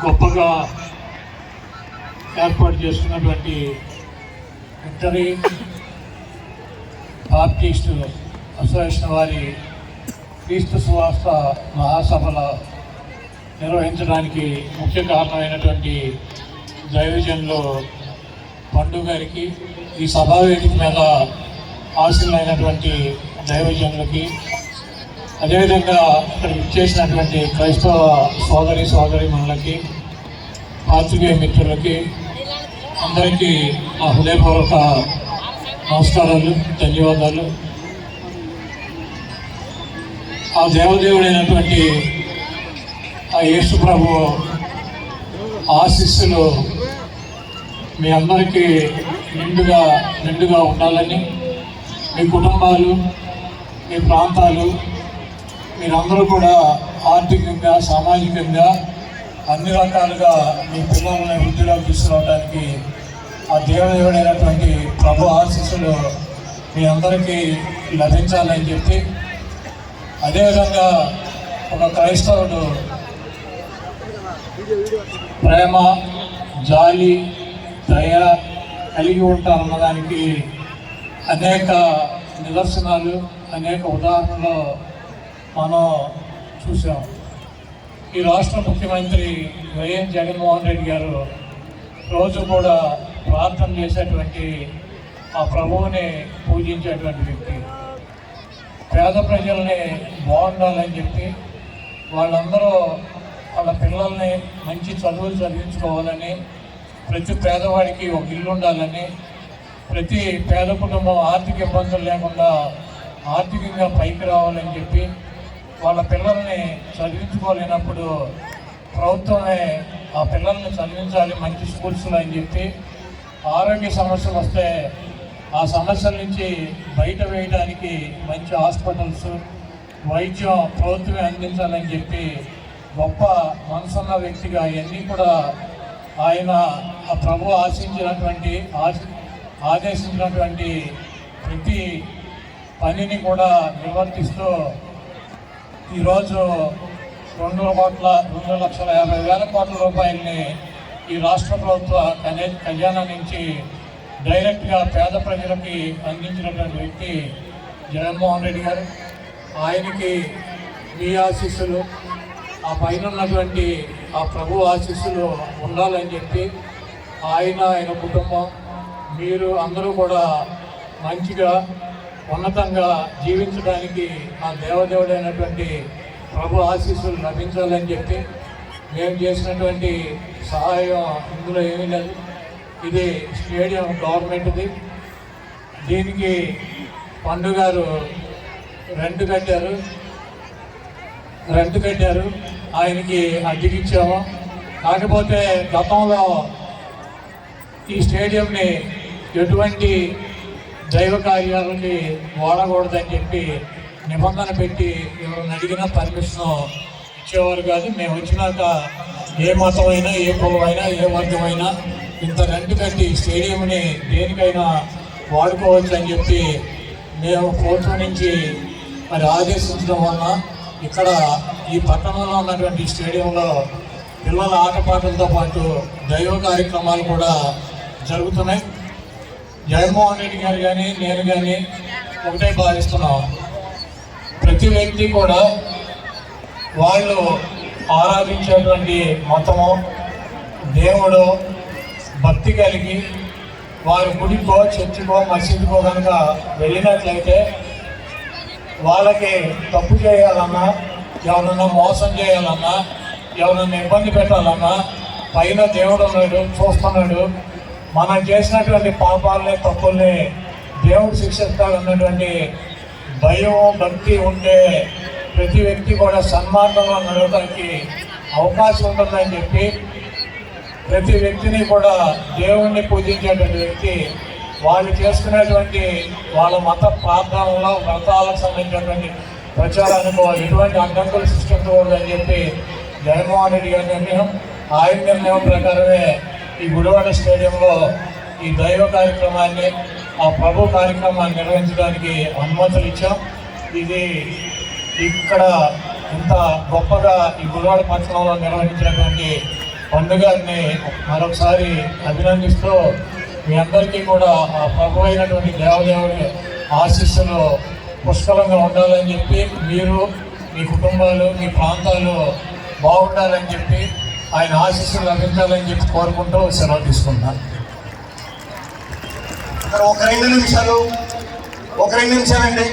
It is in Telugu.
గొప్పగా ఏర్పాటు చేసుకున్నటువంటి విక్టరీ బాప్టిస్ట్ అసోసియేషన్ వారి క్రీస్తు సువాస మహాసభల నిర్వహించడానికి ముఖ్య కారణమైనటువంటి దైవజన్లో పండు గారికి ఈ సభా వేదిక మీద ఆశలైనటువంటి దైవజనులకి అదేవిధంగా ఇక్కడ ఇచ్చేసినటువంటి క్రైస్తవ సోదరి సోదరి మనలకి పాత్రికేయ మిత్రులకి అందరికీ నా హృదయపూర్వక నమస్కారాలు ధన్యవాదాలు. ఆ దేవదేవుడైనటువంటి ఆ యేసు ప్రభు ఆశీస్సులు మీ అందరికీ నిండుగా నిండుగా ఉండాలని మీ కుటుంబాలు మీ ప్రాంతాలు మీరందరూ కూడా ఆర్థికంగా సామాజికంగా అన్ని రకాలుగా మీ పిల్లల్ని వృద్ధిలోకి తీసుకురావడానికి ఆ దేవదేవుడైనటువంటి ప్రభు ఆశీస్సులు మీ అందరికీ లభించాలని చెప్పి అదేవిధంగా ఒక క్రైస్తవుడు ప్రేమ జాలి దయ కలిగి ఉంటారన్నదానికి అనేక నిదర్శనాలు అనేక ఉదాహరణలు మనం చూసాం ఈ రాష్ట్ర ముఖ్యమంత్రి వైఎస్ జగన్మోహన్ రెడ్డి గారు రోజు కూడా ప్రార్థన చేసేటువంటి ఆ ప్రభువుని పూజించేటువంటి వ్యక్తి. పేద ప్రజల్ని బాగుండాలని చెప్పి వాళ్ళందరూ వాళ్ళ పిల్లల్ని మంచి చదువులు చదివించుకోవాలని ప్రతి పేదవాడికి ఒక ఇల్లు ఉండాలని ప్రతి పేద కుటుంబం ఆర్థిక ఇబ్బందులు లేకుండా ఆర్థికంగా పైకి రావాలని చెప్పి వాళ్ళ పిల్లల్ని చదివించుకోలేనప్పుడు ప్రభుత్వమే ఆ పిల్లల్ని చదివించాలి మంచి స్కూల్స్లో అని చెప్పి ఆరోగ్య సమస్యలు వస్తే ఆ సమస్యల నుంచి బయట వేయడానికి మంచి హాస్పిటల్స్ వైద్యం ప్రభుత్వమే అందించాలని చెప్పి గొప్ప మనసున్న వ్యక్తిగా ఇవన్నీ కూడా ఆయన ఆ ప్రభు ఆశించినటువంటి ఆశ ఆదేశించినటువంటి ప్రతి పనిని కూడా నిర్వర్తిస్తూ ఈరోజు రెండు కోట్ల రెండు లక్షల యాభై వేల కోట్ల రూపాయల్ని ఈ రాష్ట్ర ప్రభుత్వ ఖజా ఖజానా నుంచి డైరెక్ట్గా పేద ప్రజలకి అందించినటువంటి వ్యక్తి జగన్మోహన్ రెడ్డి గారు. ఆయనకి మీ ఆశీస్సులు ఆ పైన ఉన్నటువంటి ఆ ప్రభు ఆశీస్సులు ఉండాలని చెప్పి ఆయన ఆయన కుటుంబం మీరు అందరూ కూడా మంచిగా ఉన్నతంగా జీవించడానికి ఆ దేవదేవుడైనటువంటి ప్రభు ఆశీస్సులు లభించాలని చెప్పి మేము చేసినటువంటి సహాయం ఇందులో ఏమీ లేదు. ఇది స్టేడియం గవర్నమెంట్ది. దీనికి పండు గారు రెంట్ కట్టారు. రెంట్ కట్టారు. ఆయనకి అద్దెకిచ్చాము కాకపోతే గతంలో ఈ స్టేడియంని ఎటువంటి దైవ కార్యాలని వాడకూడదని చెప్పి నిబంధన పెట్టి ఎవరిని అడిగినా పర్మిషన్ ఇచ్చేవారు కాదు. మేము వచ్చినాక ఏ మతమైనా ఏ కులమైనా ఏ వర్గమైనా ఇంత రెంట్ కట్టి స్టేడియంని దేనికైనా వాడుకోవచ్చు అని చెప్పి మేము కోర్టు నుంచి మరి ఆదేశించడం వలన ఇక్కడ ఈ పట్టణంలో ఉన్నటువంటి స్టేడియంలో పిల్లల ఆటపాటలతో పాటు దైవ కార్యక్రమాలు కూడా జరుగుతున్నాయి. జగన్మోహన్ రెడ్డి గారు కానీ నేను కానీ ఒకటే భావిస్తున్నాం. ప్రతి వ్యక్తి కూడా వాళ్ళు ఆరాధించేటువంటి మతము దేవుడు భక్తి కలిగి వారి గుడికో చర్చికో మసీదుకో కనుక వెళ్ళినట్లయితే వాళ్ళకి తప్పు చేయాలన్నా ఎవరన్నా మోసం చేయాలన్నా ఎవరన్నా ఇబ్బంది పెట్టాలన్నా పైన దేవుడు ఉన్నాడు చూస్తున్నాడు మనం చేసినటువంటి పాపాలని తప్పుల్ని దేవుడు శిక్షిస్తాడన్నటువంటి భయం భక్తి ఉంటే ప్రతి వ్యక్తి కూడా సన్మార్గంలో నడవడానికి అవకాశం ఉంటుందని చెప్పి ప్రతి వ్యక్తిని కూడా దేవుణ్ణి పూజించేటువంటి వ్యక్తి వాళ్ళు చేసుకునేటువంటి వాళ్ళ మత ప్రార్థనలో వ్రతాలకు సంబంధించినటువంటి ప్రచారానికి వాళ్ళు ఎటువంటి అడ్డంకులు సృష్టించకూడదని చెప్పి జగన్మోహన్ రెడ్డి గారి నిర్ణయం ఆయన నిర్ణయం ప్రకారమే ఈ గుడివాడ స్టేడియంలో ఈ దైవ కార్యక్రమాన్ని ఆ ప్రభు కార్యక్రమాన్ని నిర్వహించడానికి అనుమతులు ఇచ్చాం. ఇది ఇక్కడ ఇంత గొప్పగా ఈ గుడివాడ పట్టణంలో నిర్వహించినటువంటి పండుగని మరొకసారి అభినందిస్తూ మీ అందరికీ కూడా ఆ ప్రభు అయినటువంటి దేవదేవుడి ఆశీస్సులు పుష్కలంగా ఉండాలని చెప్పి మీరు మీ కుటుంబాలు మీ ప్రాంతాలు బాగుండాలని చెప్పి ఆయన ఆశీస్సులు లభించాలని చెప్పి కోరుకుంటూ సెలవు తీసుకుంటాను ఒక రెండు నిమిషాలు ఒక రెండు నిమిషాలండి.